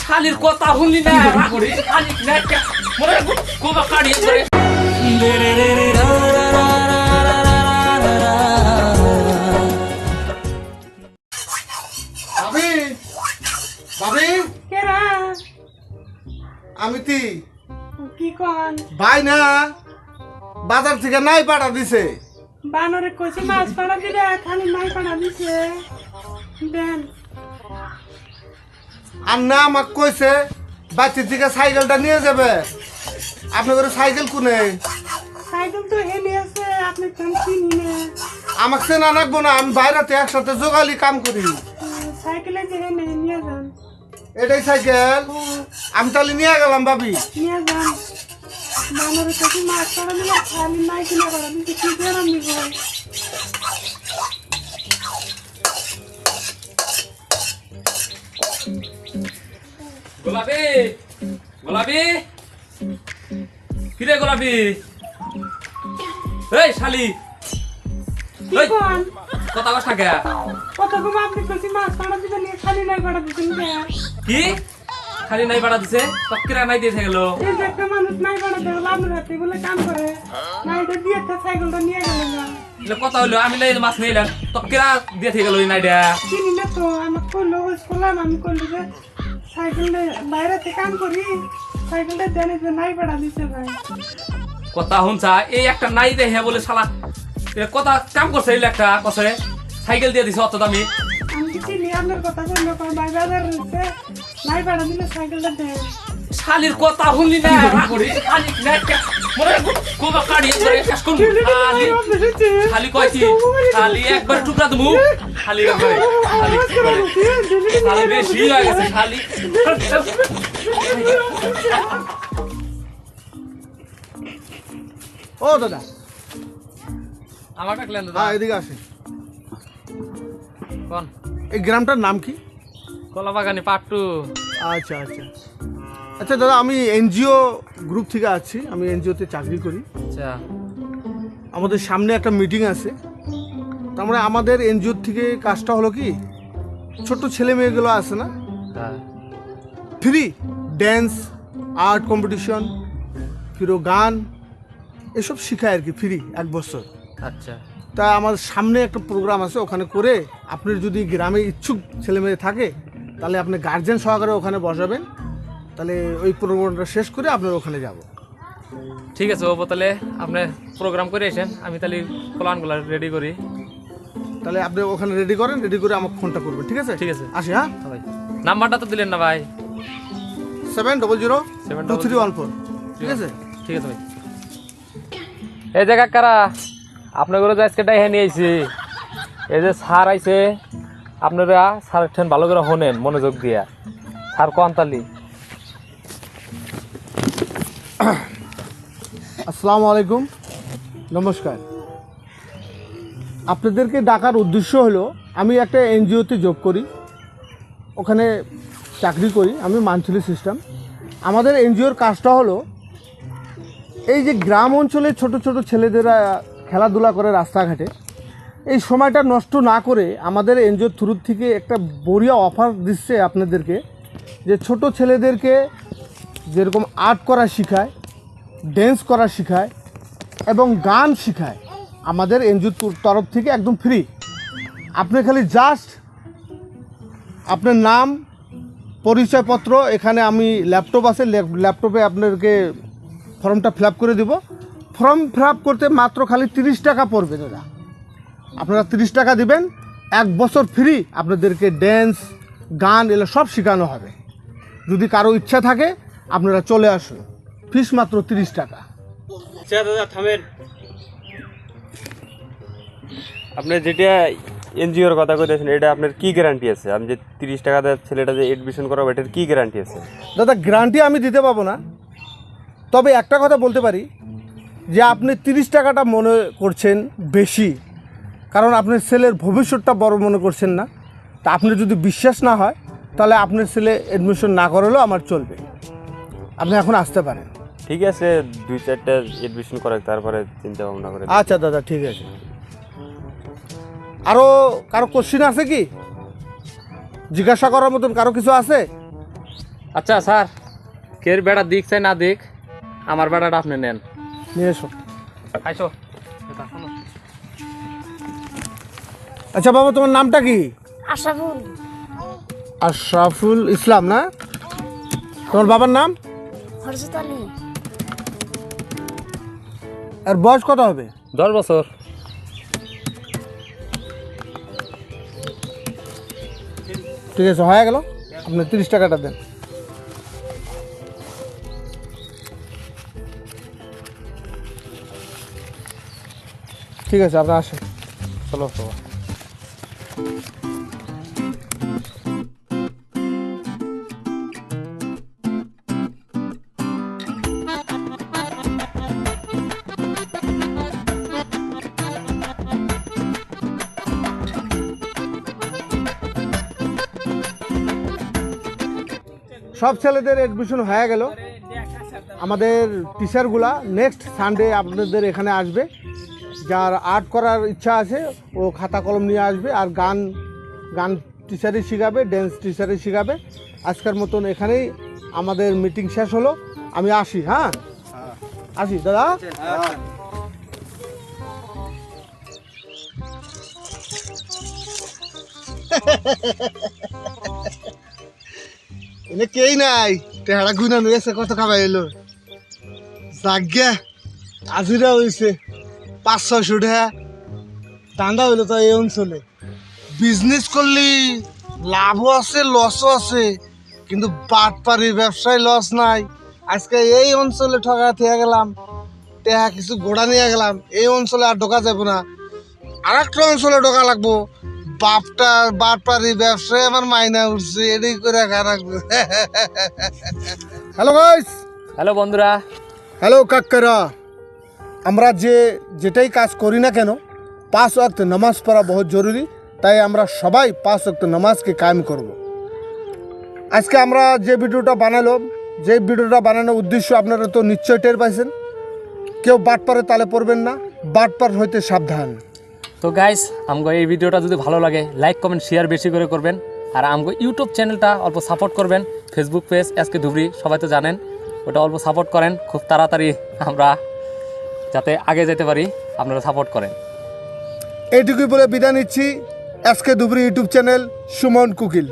শালির কথা শুনলি না। শালির না একটা- কোবা কাড়িয়ে ধরে। ভাবি ভাবি কেরা? আমি তি। কি কন? ভাই না বাজার থেকে নাই পাঠা দিছে। বানরে কইছে মাছ পাড়া দিবে খালি নাই পাড়া দিছে। দেন। আর না আমাকে কইছে বাচ্চার দিকে সাইকেলটা নিয়ে যাবে। আপনি করে সাইকেল কোনে? সাইকেল তো হেনে আছে আপনি তো চিনি না? আমাকে চেনা রাখব না আমি বাইরেতে একসাথে জোগালি কাম করি। সাইকেলে যে হেনে নিয়ে যান। এটাই সাইকেল? আমি তাহলে নিয়ে গেলাম ভাবি। নিয়ে যান। কইছে মাছ দিবে খালি নাই কিনা দিছে কি নিব গোলাপি গোলাপি। কিরে গোলাপি? এই শালি। এই, কন? কথা কস থাকে কত কম আপনি কইছে মাছ পাড়া দিবে নিয়ে খালি নাই পাড়া দিছেন কে? কি? খালি নাই পাড়া দিছে? তক্কিরা নাই দিয়ে গেল? এই যে একটা মানুষ নাই পাড়া দেবে আপনার হাতে বলে কাম করে। নাইটা দিয়ে তো সাইকেলটা নিয়ে গেল না এটা কথা হইল আমি নাই মাছ নিলাম তক্কিরা দিয়ে গেল নাইডা? চিনি না তো আমার করল করলাম আমি করলি যে সাইকেলটা বাইরেতে কাম করি। সাইকেলটা জানি যে নাই পাড়া দিছে ভাই কথা এই একটা নাই দেখে বলে শালা। কথা কাম করছে এই একটা কসে সাইকেল দিয়ে দিছে অত দামি। আমি কি চিনি? আপনার কথা বলল কয় ভাই বাজার রয়েছে। নাই পাড়া দিলে সাইকেলটা দেয় শালির কথা শুনলি না শালির না কোবা কাড়িয়ে ধরে শেষ করব খালি খালি একবার টুকরা দেবো। খালি খালি খালি বেশি হয়ে গেছে খালি। ও দাদা। আমার ডাকলেন দাদা। হ্যাঁ এদিকে আসে কোন? এই গ্রামটার নাম কি? কলা বাগানি পাট্টু। আচ্ছা আচ্ছা। আচ্ছা দাদা আমি এনজিও গ্রুপ থেকে আছি। আমি এনজিওতে চাকরি করি। আচ্ছা। আমাদের সামনে একটা মিটিং আছে। তার মানে আমাদের এনজিওর থেকে কাজটা হলো কি ছোট ছেলে মেয়েগুলো আছে না? হ্যাঁ। ফ্রি ড্যান্স আর্ট কম্পিটিশন ফিরো গান এসব শেখায় আর কি ফ্রি এক বছর। আচ্ছা। তা আমার সামনে একটা প্রোগ্রাম আছে ওখানে করে আপনি যদি গ্রামে ইচ্ছুক ছেলে মেয়ে থাকে তাহলে আপনি গার্জেন সহকারে ওখানে বসাবেন। তাহলে ওই প্রোগ্রামটা শেষ করে আপনার ওখানে যাব। ঠিক আছে ও তাহলে আপনি প্রোগ্রাম করে এসেন আমি তাহলে প্ল্যানগুলো রেডি করি। তাহলে আপনি ওখানে রেডি করেন রেডি করে আমাকে ফোনটা করবেন ঠিক আছে? ঠিক আছে। আসি হ্যাঁ? ভাই। নাম্বারটা তো দিলেন না ভাই। Seven double zero seven two three one four ঠিক আছে? ঠিক আছে ভাই। এই যে কাকারা আপনাগুলো যে আজকে ডাইহে নিয়ে আইছি এই যে সার আইছে আপনারা সার ঠেন ভালো করে শোনেন মনোযোগ দিয়া। সার কোয়ান্তালি। আসসালামু আলাইকুম। নমস্কার। আপনাদেরকে ডাকার উদ্দেশ্য হলো, আমি একটা এনজিওতে যোগ করি, ওখানে চাকরি করি, আমি মানছিলি সিস্টেম আমাদের এনজিওর কাজটা হলো, এই যে গ্রাম অঞ্চলে ছোট ছোট ছেলেদেরা খেলাধুলা করে রাস্তাঘাটে, এই সময়টা নষ্ট না করে আমাদের এনজিওর থ্রুর থেকে একটা বড়িয়া অফার দিচ্ছে আপনাদেরকে, যে ছোট ছেলেদেরকে যেরকম আর্ট করা শেখায় ড্যান্স করা শেখায় এবং গান শেখায়, আমাদের এনজিওর তরফ থেকে একদম ফ্রি আপনি খালি জাস্ট আপনার নাম, পরিচয়পত্র, এখানে আমি ল্যাপটপ আছে, ল্যাপ- ল্যাপটপে আপনাদেরকে ফর্মটা ফিল করে দিব। ফর্ম ফিল করতে মাত্র খালি তিরিশ টাকা পড়বে দাদা। আপনারা তিরিশ টাকা দিবেন, এক বছর ফ্রি আপনাদেরকে ড্যান্স গান, এগুলো সব শেখানো হবে। যদি কারও ইচ্ছা থাকে আপনারা চলে আসুন। ফিস মাত্র তিরিশ টাকা। আচ্ছা দাদা থামেন। আপনি যেটা এনজিওর কথা কইতেছেন এটা আপনার কি গ্যারান্টি আছে? আমি যে তিরিশ টাকা দিয়ে ছেলেটা যে এডমিশন করাবো এটার কি গ্যারান্টি আছে? দাদা গ্যারান্টি আমি দিতে পাবো না। তবে একটা কথা বলতে পারি যে আপনি তিরিশ টাকাটা মনে করছেন বেশি কারণ আপনার ছেলের ভবিষ্যৎটা বড় মনে করছেন না। তা আপনি যদি বিশ্বাস না হয় তাহলে আপনার ছেলে এডমিশন না করালেও আমার চলবে। আপনি এখন আসতে পারেন। ঠিক আছে দুই চারটা এডমিশন করে তারপরে চিন্তা ভাবনা করে আচ্ছা দাদা ঠিক আছে। আরও কারও কোশ্চিন আছে কি? জিজ্ঞাসা করার মতন কারও কিছু আছে? আচ্ছা স্যার কের বেড়া দিক চাই না দিক আমার বেড়াটা আপনি নেন। নিয়ে এসো। আইসো। আচ্ছা বাবা তোমার নামটা কি? আশাফুল আশরাফুল ইসলাম না? তোমার বাবার নাম? হরজত আলী আর বয়স কত হবে? দশ বছর। ঠিক আছে হয়ে গেল। আপনি তিরিশ টাকাটা দেন। ঠিক আছে আপনার আসেন। চলো চলো। সব ছেলেদের অ্যাডমিশন হয়ে গেল। আমাদের টিচারগুলা নেক্সট সানডে আপনাদের এখানে আসবে। যার আর্ট করার ইচ্ছা আছে, ও খাতা কলম নিয়ে আসবে আর গান গান টিচারই শেখাবে ড্যান্স টিচারই শেখাবে। আজকের মতন এখানেই আমাদের মিটিং শেষ হলো। আমি আসি হ্যাঁ? আসি, দাদা? এনে কেই নাই? টেহারা গুনা নিয়েছে কত খাবাই এলো জাগ্যা আজিরা হয়েছে পাঁচ ছয়শো টাকা দান্দা হইল তো এই অঞ্চলে। বিজনেস করলি লাভও আছে লসও আছে। কিন্তু বাটপারি ব্যবসায় লস নাই। আজকে এই অঞ্চলে ঠকা থেকে গেলাম। টেহা কিছু গোড়া নিয়ে গেলাম। এই অঞ্চলে আর ঢোকা যাব না। আর একটা অঞ্চলে ঢোকা লাগবো। বাপটা বাটপারি ব্যবসায় আমার মাইনা উঠছে এটাই করে খা রাখব। হ্যালো গাইস হ্যালো বন্ধুরা। হ্যালো কাক্কারা। আমরা যে যেটাই কাজ করি না কেন পাঁচ ওয়াক্ত নামাজ পড়া বহুত জরুরি তাই আমরা সবাই পাঁচ ওয়াক্ত নামাজকে কায়েম করব। আজকে আমরা যে ভিডিওটা বানালাম যে ভিডিওটা বানানোর উদ্দেশ্য আপনারা তো নিশ্চয় টের পাইছেন। কেউ বাটপারে তালে পড়বেন না বাটপার হইতে সাবধান। তো গাইস আমগো এই ভিডিওটা যদি ভালো লাগে লাইক কমেন্ট শেয়ার বেশি করে করবেন। আর আমগো ইউটিউব চ্যানেলটা অল্প সাপোর্ট করবেন। ফেসবুক পেজ এসকে ধুবড়ি সবাই তো জানেন, ওটা অল্প সাপোর্ট করেন। খুব তাড়াতাড়ি আমরা যাতে আগে যেতে পারি, আপনারা সাপোর্ট করেন। এইটুকুই বলে বিদায় নিচ্ছি। SK Dhubri YouTube channel Suman Kukil.